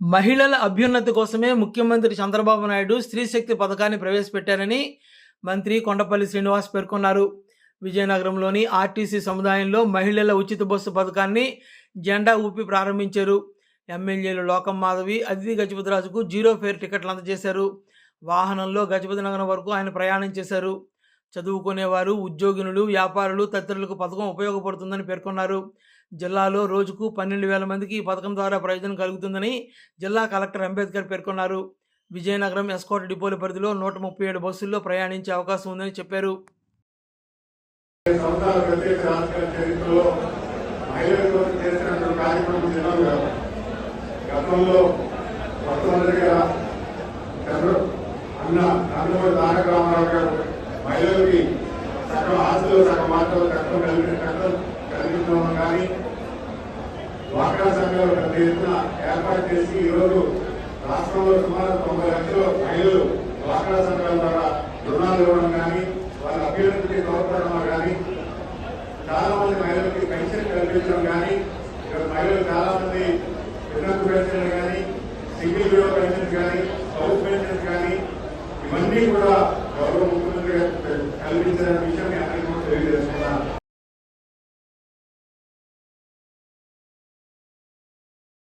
మహిళల అభ్యున్నతి కోసమే ముఖ్యమంత్రి చంద్రబాబు నాయుడు స్త్రీ శక్తి పథకాన్ని ప్రవేశపెట్టారని మంత్రి కొండపల్లి శ్రీనివాస్ పేర్కొన్నారు. విజయనగరంలోని ఆర్టీసీ సముదాయంలో మహిళల ఉచిత బస్సు పథకాన్ని జెండా ఊపి ప్రారంభించారు. ఎమ్మెల్యేలు లోకం మాధవి అతిథి గజపతిరాజుకు జీరో ఫేర్ టికెట్లు అందజేశారు. వాహనంలో గజపతి నగరం వరకు ఆయన ప్రయాణం చేశారు. చదువుకునేవారు ఉద్యోగినులు వ్యాపారులు తదితరులకు పథకం ఉపయోగపడుతుందని పేర్కొన్నారు. జిల్లాలో రోజుకు పన్నెండు వేల మందికి ఈ పథకం ద్వారా ప్రయోజనం కలుగుతుందని జిల్లా కలెక్టర్ అంబేద్కర్ పేర్కొన్నారు. విజయనగరం ఎస్కోట్ డిపోల పరిధిలో నూట ముప్పై ఏడు బస్సుల్లో ప్రయాణించే అవకాశం ఉందని చెప్పారు. గతంలో అన్న నందమూరి తారక రామారావు గారు మహిళలకి సగం ఆస్తులు సగం మాటలు కష్టం కలిగి కష్టం కలిగించడం కానీ డ్వాక్రా సంఘాలు పెద్ద ఎత్తున ఏర్పాటు చేసి ఈరోజు రాష్ట్రంలో సుమారు తొంభై లక్షల మహిళలు డ్వాక్రా సంఘాల ద్వారా రుణాలు ఇవ్వడం కానీ వాళ్ళ అభ్యర్థికి తోడ్పడడం కానీ చాలా మంది మహిళలకి పెన్షన్ కల్పించడం కానీ ఇక్కడ మహిళలు చాలా మంది వినతి పెన్షన్ కానీ సింగిల్ విడో పెన్షన్ కానీ హౌస్ పెన్షన్ కానీ ఇవన్నీ కూడా గౌరవ transmisión que